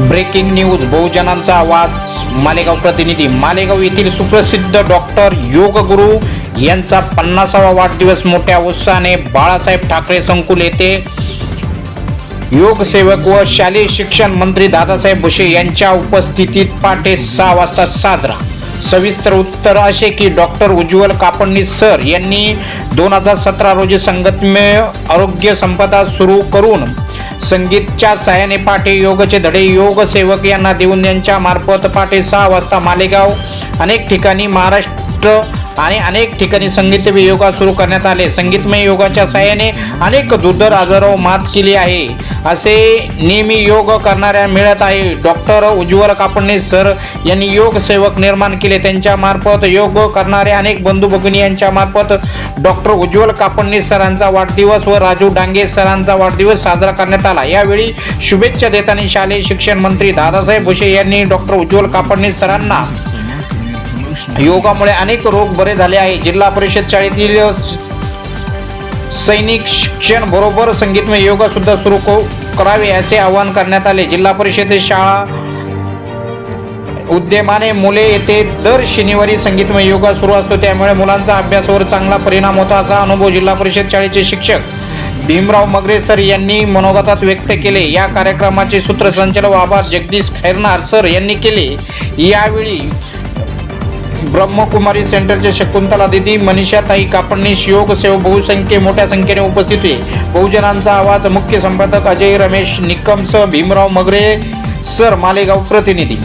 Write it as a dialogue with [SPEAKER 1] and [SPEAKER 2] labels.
[SPEAKER 1] Breaking news बहुजनांचा आवाज मालेगाव प्रतिनिधी. मालेगाव येथील सुप्रसिद्ध डॉक्टर योगगुरु यांचा पन्नासावा वाढदिवस मोठ्या उत्साहाने बाळासाहेब ठाकरे संकुल येथे. योगसेवक व शालेय शिक्षण मंत्री दादासाहेब भुसे यांच्या उपस्थितीत पहाटे सहा वाजता साजरा. सविस्तर उत्तर असे की डॉक्टर उज्ज्वल कापडणी सर यांनी दोन हजार सतरा रोजी संगतमय आरोग्य संपदा सुरू करून संगीतच्या सहाय्याने पाठे योगचे धडे योग सेवक यांना देऊन यांच्या मार्फत पाठे सहा वाजता मालेगाव अनेक ठिकाणी महाराष्ट्र आणि अनेक ठिकाणी संगीतमय योगा सुरू करण्यात आले. संगीतमय योगाच्या सहाय्याने अनेक दुर्धर आजारावर मात केली आहे. असे नेहमी योग करणाऱ्या मिळत आहे. डॉक्टर उज्ज्वल कापडणे सर यांनी योग सेवक निर्माण केले. त्यांच्या मार्फत योग करणारे अनेक बंधू भगिनी यांच्या मार्फत डॉक्टर उज्ज्वल कापडणे सरांचा वाढदिवस व राजू डांगे सरांचा वाढदिवस साजरा करण्यात आला. यावेळी शुभेच्छा देताना शालेय शिक्षण मंत्री दादासाहेब भुसे यांनी डॉक्टर उज्ज्वल कापडणे सरांना योगामुळे अनेक रोग बरे झाले आहे. जिल्हा परिषद शाळेतील सैनिक शिक्षण बरोबर संगीतमय योगा सुद्धा सुरू करावे असे आवाहन करण्यात आले. जिल्हा परिषद शाळा उद्यमाने मुले येथे दर शनिवारी संगीतमय योगा सुरू असतो. त्यामुळे मुलांचा अभ्यासावर चांगला परिणाम होतो असा अनुभव जिल्हा परिषद शाळेचे शिक्षक भीमराव मगरे सर यांनी मनोगतात व्यक्त केले. या कार्यक्रमाचे सूत्रसंचालक आभार जगदीश खैरनार सर यांनी केले. यावेळी ब्रह्मकुमारी सेंटरचे शकुंतला दिदी मनीषाताई कापडणीस योग सेव बहुसंख्ये मोठ्या संख्येने उपस्थित होते. बहुजनांचा आवाज मुख्य संपादक अजय रमेश निकमस भीमराव मगरे सर मालेगाव प्रतिनिधी.